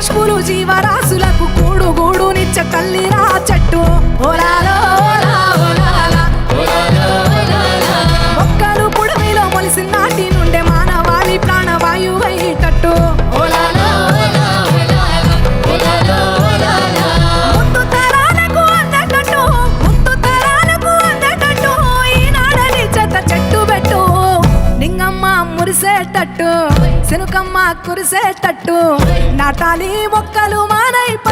పశువులు జీవరాశులకు కూడుగూడునిచ్చ తల్లిరా చెట్టు. ఓలాల కురిసేటట్టు. శనుకమ్మ కురిసేటట్టు. నాటాలి మొక్కలు మానైపో